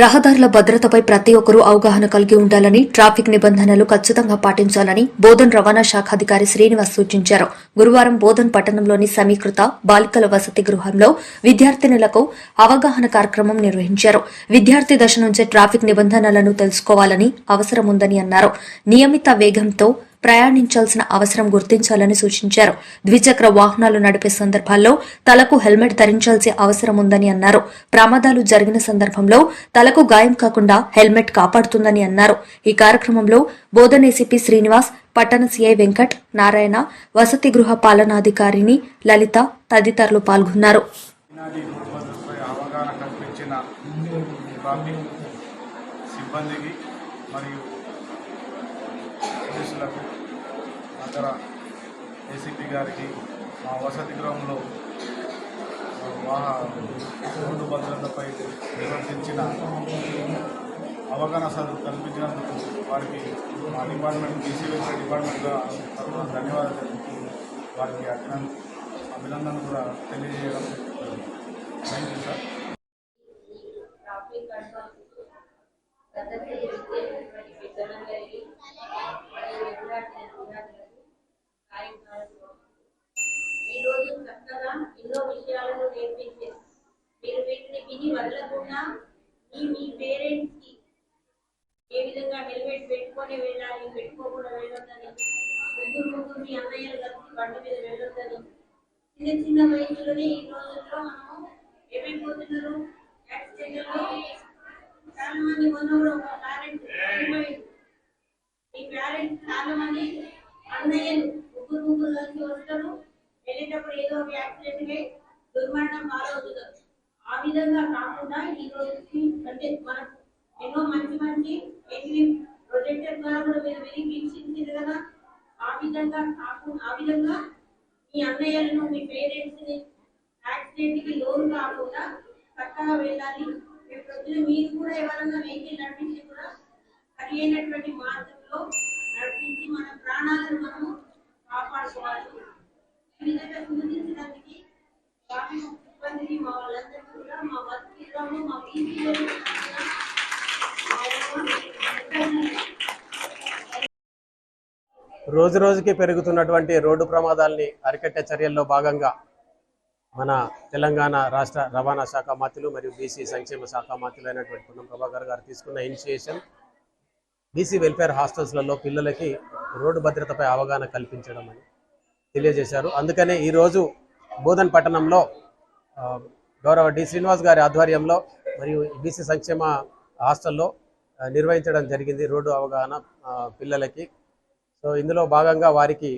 రహదారుల భద్రతపై ప్రతి ఒక్కరూ అవగాహన కలిగి ఉండాలని ట్రాఫిక్ నిబంధనలు ఖచ్చితంగా పాటించాలని బోధన్ రవాణా శాఖ అధికారి శ్రీనివాస్ సూచించారు. గురువారం బోధన్ పట్టణంలోని సమీకృత బాలికల వసతి గృహంలో విద్యార్థినులకు అవగాహన కార్యక్రమం నిర్వహించారు. విద్యార్థి దశ నుంచే ట్రాఫిక్ నిబంధనలను తెలుసుకోవాలని అవసరం ఉందని అన్నారు. నియమిత వేగంతో ప్రయాణించాల్సిన అవసరం గుర్తించాలని సూచించారు. ద్విచక్ర వాహనాలు నడిపే సందర్భాల్లో తలకు హెల్మెట్ ధరించాల్సిన అవసరం ఉందని అన్నారు. ప్రమాదాలు జరిగిన సందర్భంలో తలకు గాయం కాకుండా హెల్మెట్ కాపాడుతుందని అన్నారు. ఈ కార్యక్రమంలో బోధన్ ఏసీపీ శ్రీనివాస్ పట్టణ సిఐ వెంకట్ నారాయణ వసతి గృహ పాలనాధికారిని లలిత తదితరులు పాల్గొన్నారు. సిబ్బందికి మరియు పోలీసులకు దగ్గర ఏసీపీ గారికి మా వసతి గృహంలో వాహ రోడ్డు భద్రతపై నిర్వర్తించిన అవగాహన సదు కల్పించినందుకు వారికి మా డిపార్ట్మెంట్ బీసీ డిపార్ట్మెంట్గా తరఫున ధన్యవాదాలు తెలుపుతూ వారికి అభినందన కూడా తెలియజేయడం thank you sir traffic control పద్ధతి చేసేటువంటి పెద్దలందరికీ మరియు విద్యార్థి విద్యార్థులకు కార్యక్రమాలు ఈరోజు చక్కగా ఎన్నో విషయాలను నేర్పించి మీరు వీటిని విని వదలకుండా మీ మీ పేరెంట్స్కి ఏ విధంగా హెల్మెట్ పెట్టుకొని వెళ్ళాలి పెట్టుకోకుండా వెళ్ళొద్దని ముగ్గురు ముగ్గురు మీ అన్నయ్యలు కలిసి జరుగుతుంది. చిన్న చిన్న వయసులోనే ఈ రోజుల్లో మనము ఏమైపోతున్నారు యాక్సిడెంట్లో చాలా మంది మొన్న ఒక పేరెంట్ ఈ పేరెంట్స్ చాలా మంది అన్నయ్యలు ముగ్గురు ముగ్గురు కలిసి వస్తారు. వెళ్ళేటప్పుడు ఏదో ఒక యాక్సిడెంట్కి దుర్మరణం పాలవుతున్నారు ఆ విధంగా కాకుండా ఈ రోజుకి అంటే మనకు ఎన్నో మంచి మంచి ఎన్ని ప్రొజెక్టర్ ద్వారా కూడా మీరు వెళ్ళి కదా. ఆ విధంగా కాకుండా ఆ విధంగా మీ అన్నయ్యలను మీ పేరెంట్స్ని యాక్సిడెంట్కి లోన్ కాకుండా చక్కగా వెళ్ళాలి. రేపు పొద్దున మీరు కూడా ఎవరైనా వెహికల్ నడిపించి కూడా సరి అయినటువంటి మార్గంలో నడిపించి మన ప్రాణాలను మనము కాపాడుకోవాలి. ఈ విధంగా సూచించడానికి ట్రాఫిక్ సిబ్బందికి మా వాళ్ళందరికీ కూడా మా వర్గీలో మా వీధిలో రోజు రోజుకి పెరుగుతున్నటువంటి రోడ్డు ప్రమాదాల్ని అరికట్టే చర్యల్లో భాగంగా మన తెలంగాణ రాష్ట్ర రవాణా శాఖ మంత్రులు మరియు బీసీ సంక్షేమ శాఖ మంత్రులు అయినటువంటి పొన్నం ప్రభాకర్ గారు తీసుకున్న ఇనిషియేషన్. బీసీ వెల్ఫేర్ హాస్టల్స్లలో పిల్లలకి రోడ్డు భద్రతపై అవగాహన కల్పించడం అని తెలియజేశారు. అందుకనే ఈరోజు బోధన్ పట్టణంలో గౌరవ డి. శ్రీనివాస్ గారి ఆధ్వర్యంలో మరియు బీసీ సంక్షేమ హాస్టల్లో నిర్వహించడం జరిగింది. రోడ్డు అవగాహన పిల్లలకి సో ఇందులో భాగంగా వారికి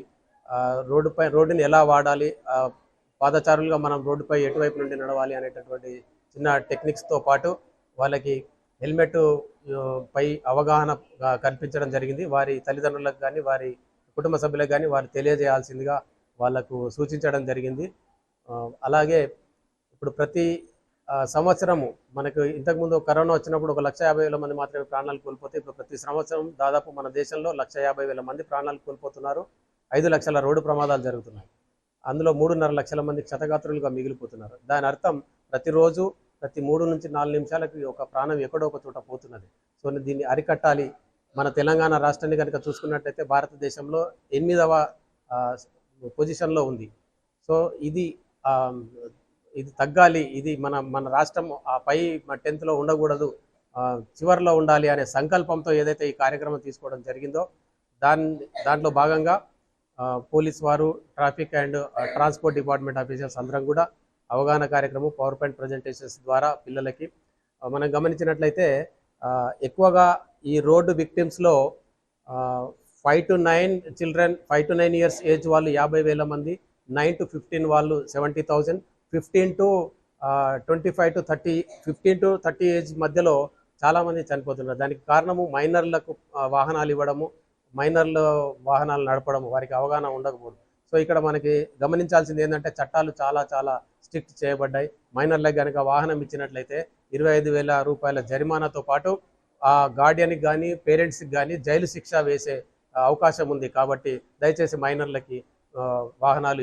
రోడ్డుపై రోడ్డుని ఎలా వాడాలి పాదచారులుగా మనం రోడ్డుపై ఎటువైపు నుండి నడవాలి అనేటటువంటి చిన్న టెక్నిక్స్తో పాటు వాళ్ళకి హెల్మెట్ పై అవగాహన కల్పించడం జరిగింది. వారి తల్లిదండ్రులకు కానీ వారి కుటుంబ సభ్యులకు కానీ వారు తెలియజేయాల్సిందిగా వాళ్ళకు సూచించడం జరిగింది. అలాగే ఇప్పుడు ప్రతి సంవత్సరము మనకు ఇంతకుముందు కరోనా వచ్చినప్పుడు ఒక లక్ష యాభై వేల మంది మాత్రమే ప్రాణాలు కోల్పోతే ఇప్పుడు ప్రతి సంవత్సరం దాదాపు మన దేశంలో లక్ష యాభై వేల మంది ప్రాణాలు కోల్పోతున్నారు. ఐదు లక్షల రోడ్డు ప్రమాదాలు జరుగుతున్నాయి. అందులో మూడున్నర లక్షల మంది క్షతగాత్రులుగా మిగిలిపోతున్నారు. దాని అర్థం ప్రతిరోజు ప్రతి మూడు నుంచి నాలుగు నిమిషాలకి ఒక ప్రాణం ఎక్కడో ఒక చోట పోతున్నది. సో దీన్ని అరికట్టాలి. మన తెలంగాణ రాష్ట్రాన్ని కనుక చూసుకున్నట్టయితే భారతదేశంలో ఎనిమిదవ పొజిషన్లో ఉంది. సో ఇది ఇది తగ్గాలి ఇది మన మన రాష్ట్రం ఆ పై టెన్త్లో ఉండకూడదు చివరిలో ఉండాలి అనే సంకల్పంతో ఏదైతే ఈ కార్యక్రమం తీసుకోవడం జరిగిందో దాని దాంట్లో భాగంగా పోలీస్ వారు traffic and transport department officers అందరం కూడా అవగాహన కార్యక్రమం పవర్ పాయింట్ ప్రజెంటేషన్స్ ద్వారా పిల్లలకి మనం గమనించినట్లయితే ఎక్కువగా ఈ road విక్టిమ్స్లో five to nine children five to nine years age వాళ్ళు యాభై వేల మంది నైన్ టు ఫిఫ్టీన్ వాళ్ళు seventy thousand fifteen to twenty five to thirty fifteen to thirty age మధ్యలో చాలామంది చనిపోతున్నారు. దానికి కారణము మైనర్లకు వాహనాలు ఇవ్వడము మైనర్ల వాహనాలు నడపడము వారికి అవగాహన ఉండకపోవడం. సో ఇక్కడ మనకి గమనించాల్సింది ఏంటంటే చట్టాలు చాలా చాలా స్ట్రిక్ట్ చేయబడ్డాయి. మైనర్లకు కనుక వాహనం ఇచ్చినట్లయితే ఇరవై ఐదు వేల రూపాయల జరిమానాతో పాటు ఆ గార్డియన్కి కానీ పేరెంట్స్కి కానీ జైలు శిక్ష వేసే అవకాశం ఉంది. కాబట్టి దయచేసి మైనర్లకి వాహనాలు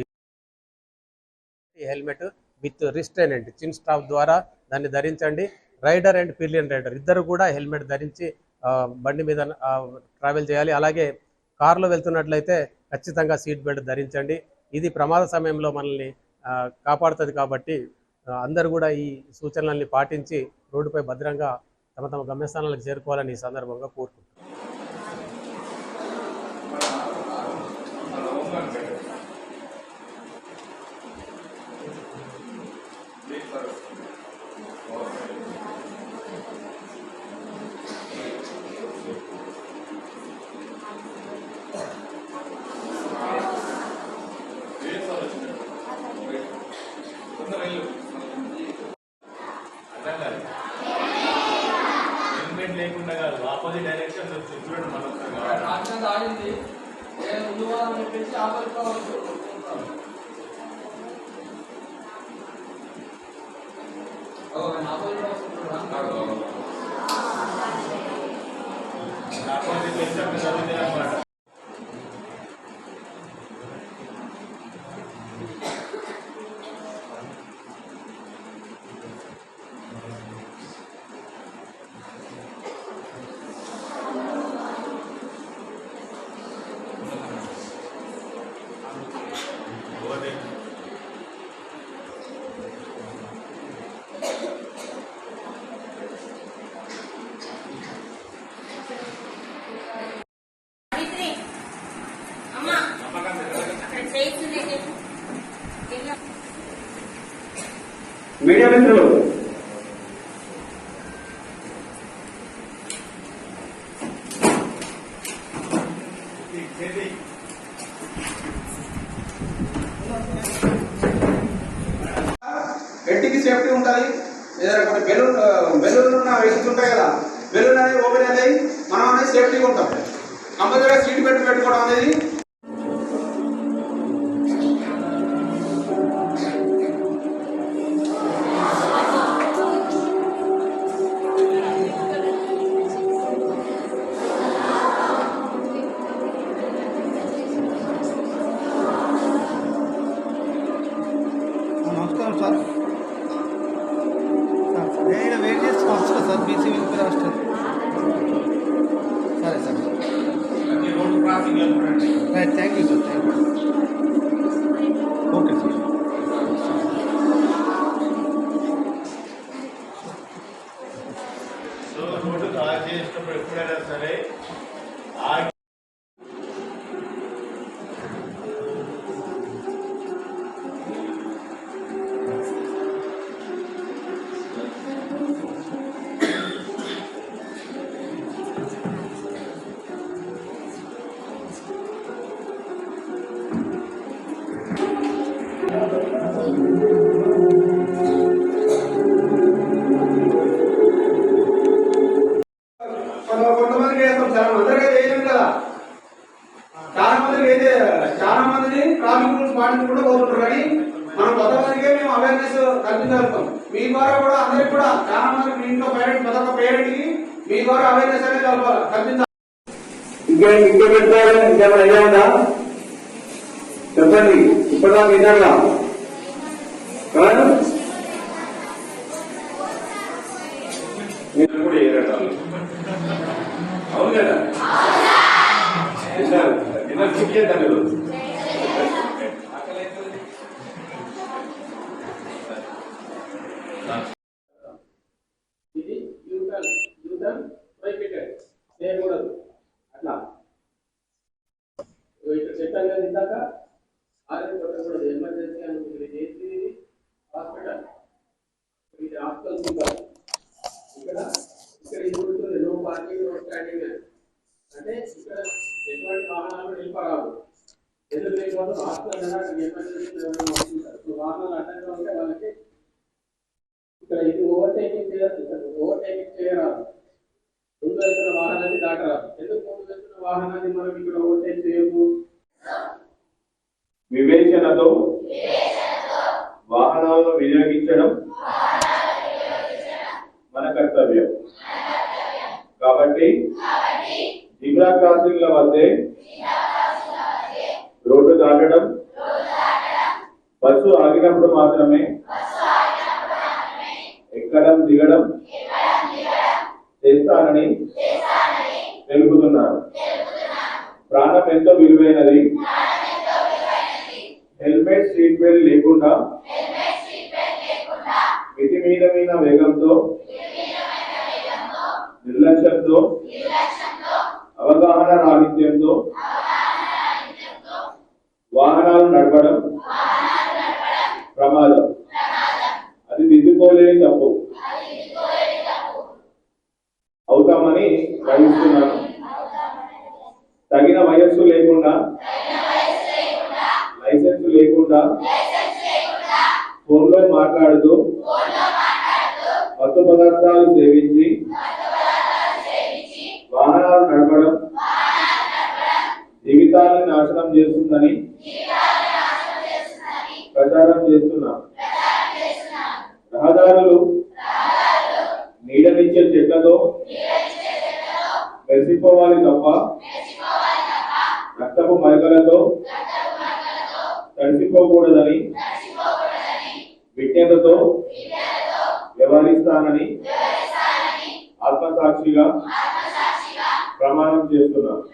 సేఫ్టీ హెల్మెట్ విత్ రిస్ట్రైనెంట్ చిన్ స్టాప్ ద్వారా దాన్ని ధరించండి. రైడర్ అండ్ పిలియన్ రైడర్ ఇద్దరు కూడా హెల్మెట్ ధరించి ఆ, బండి మీద ట్రావెల్ చేయాలి. అలాగే కారులో వెళ్తున్నట్లయితే ఖచ్చితంగా సీట్ బెల్ట్ ధరించండి. ఇది ప్రమాద సమయంలో మనల్ని కాపాడుతుంది కాబట్టి అందరు అందరూ కూడా ఈ సూచనల్ని పాటించి రోడ్డుపై భద్రంగా తమ తమ గమ్యస్థానాలకు చేరుకోవాలని ఈ సందర్భంగా కోరుకుంటున్నారు oh no el de media మిత్రులు. హెడ్కి సేఫ్టీ ఉంటుంది. ఏదైనా కొన్ని బెలూన్ బెలూన్ ఉన్న వెహికల్స్ ఉంటాయి కదా. బెలూన్ అనేది ఓపెన్ అనేది మనం అనేది సేఫ్టీగా ఉంటాం. కంపల్సరీగా సీట్ బెల్ట్ పెట్టుకోవడం అనేది నమస్కారం సార్ సార్, నేను వెయిట్ చేసి వస్తున్నా సార్ బీసీ వెల్ఫేర్ హాస్టల్ సరే సార్ అన్ని road crossing వెళ్తున్నాండి right thank you sir thank you okay sir so road cross చేసేటప్పుడు ఎప్పుడైనా సరే కొంతమందికి వేస్తాం అందరికీ కదా. చాలా మందికి అయితే చాలా మందిని ట్రాఫిక్ రూల్స్ పాటించకుండా పోతుంటారు. కానీ మనం కొంతమందికే మేము అవేర్నెస్ కల్పించగలుగుతాం. మీ ద్వారా కూడా అందరికి కూడా చాలా మంది మీ ఇంట్లో పేరెంట్ ప్రతి ఒక్క మీ ద్వారా అవేర్నెస్ అనేది కల్పాలి కల్పించాలి. ఇంకా ఇంకా ఇంకేమైనా ఉందా? చెప్పండి. ఇప్పటిదాకా విన్నారా మీరు కూడా ఏరట. అవును కదా? తిన్నారు తిన్నారు ఇది ఇక్కడ ఇక్కడ ఇది నో పార్కింగ్ నో స్టాండింగ్ అంటే ఇక్కడ ఎటువంటి వాహనాలు నిలిపరావు ఎందుకు లేకపోతే ఎమర్జెన్సీ వాహనాలు అడ్డంగా ఉంటే వాళ్ళకి ఇక్కడ ఇది ఓవర్టేకింగ్ చేయాలి ఇక్కడ ఓవర్టేకింగ్ చేయరాదు ముందు వెళ్తున్న వాహనాన్ని దాటరాదు ఎందుకు ముందు వెళ్తున్న వాహనాన్ని మనం ఇక్కడ ఓవర్టేక్ చేయము వివేచనతో వాహనాలను వినియోగించడం మన కర్తవ్యం. కాబట్టి జిబ్రా క్రాసింగ్ల వద్దే రోడ్డు దాటడం బస్సు ఆగినప్పుడు మాత్రమే ఎక్కడం దిగడం చేస్తానని తెలుపుతున్నాను. ప్రాణం ఎంతో విలువైనది. హెల్మెట్ సీట్ బెల్ట్ లేకుండా మితిమీదమైన వేగంతో నిర్లక్ష్యంతో అవగాహన రాహిత్యంతో వాహనాలు నడపడం ప్రమాదం. అది దిద్దుకోలేని తప్పు. అవుతామని గ్రహిస్తున్నాను తగిన వయస్సు లేకుండా లైసెన్స్ లేకుండా ఫోన్లో మాట్లాడుతూ మత్తు పదార్థాలు సేవించి వాహనాలు నడపడం జీవితాన్ని నాశనం చేస్తుందని ప్రచారం చేస్తున్నాం. రహదారులు నీడనిచ్చే చెట్లతో మెరిసిపోవాలి తప్ప రక్తపు మరకలతో తడిసిపోకూడదని విజ్ఞతతో వ్యవహరిస్తానని ఆత్మసాక్షిగా ప్రమాణం చేస్తున్నాను